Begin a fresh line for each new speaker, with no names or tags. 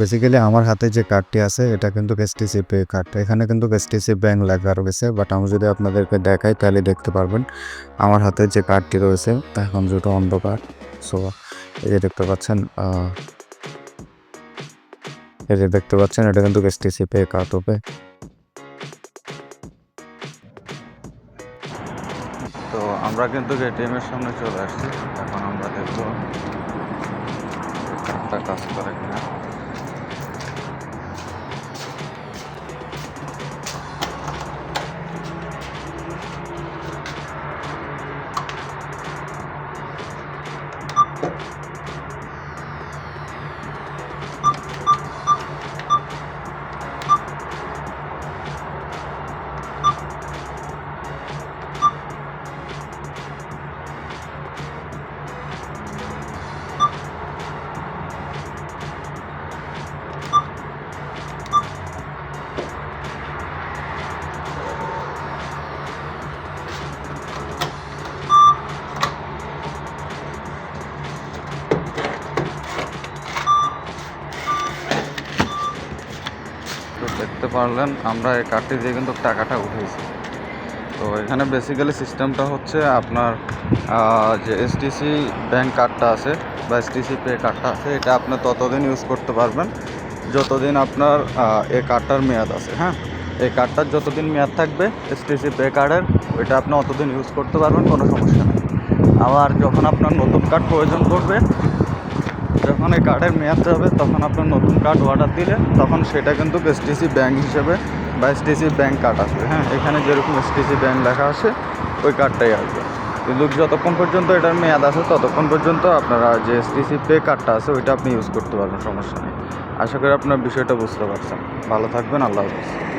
Basically আমার হাতে যে কার্ডটি আছে, এটা কিন্তু এসটিসি পে কার্ড এখানে কিন্তু এসটিসি ব্যাংক লেখা রয়েছে বাট আমি যদি আপনাদেরকে দেখাই, তাহলে দেখতে পারবেন, আমার হাতে যে কার্ডটি রয়েছে, তা এখন যেটা অন্ধকার। সো এই যে দেখতে পাচ্ছেন এই যে দেখতে পাচ্ছেন, এটা কিন্তু এসটিসি পে কার্ড হবে
তো আমরা কিন্তু এটিএম এর সামনে চলে আসছি, এখন আমরা দেখব কাজ করে কিনা। দেখতে পারলেন, আমরা এই কার্ডটি দিয়ে কিন্তু টাকাটা উঠেছি তো এখানে বেসিক্যালি সিস্টেমটা হচ্ছে আপনার যে এসটিসি ব্যাংক কার্ডটা আছে, বা এসটিসি পে কার্ডটা আছে, এটা আপনি ততদিন ইউজ করতে পারবেন। যতদিন আপনার এই কার্ডটার মেয়াদ আছে হ্যাঁ? এই কার্ডটার যতদিন মেয়াদ থাকবে এসটিসি পে কার্ডের ওইটা আপনি অতদিন ইউজ করতে পারবেন, কোনো সমস্যা নেই। আবার যখন আপনার নতুন কার্ড প্রয়োজন পড়বে যখন এই কার্ডের মেয়াদ যাবে তখন আপনার নতুন কার্ড অর্ডার দিলে, তখন সেটা কিন্তু এসটিসি ব্যাংক হিসেবে বা এসটিসি ব্যাংক কার্ড আসবে। হ্যাঁ এখানে যেরকম এসটিসি ব্যাংক লেখা আছে, ওই কার্ডটাই আসবে। কিন্তু যতক্ষণ পর্যন্ত এটার মেয়াদ আছে, ততক্ষণ পর্যন্ত আপনারা যে এসটিসি পে কার্ডটা আছে, ওইটা আপনি ইউজ করতে পারবেন, সমস্যা নেই। আশা করি আপনার বিষয়টা বুঝতে পারছেন। ভালো থাকবেন, আল্লাহ হাফিজ।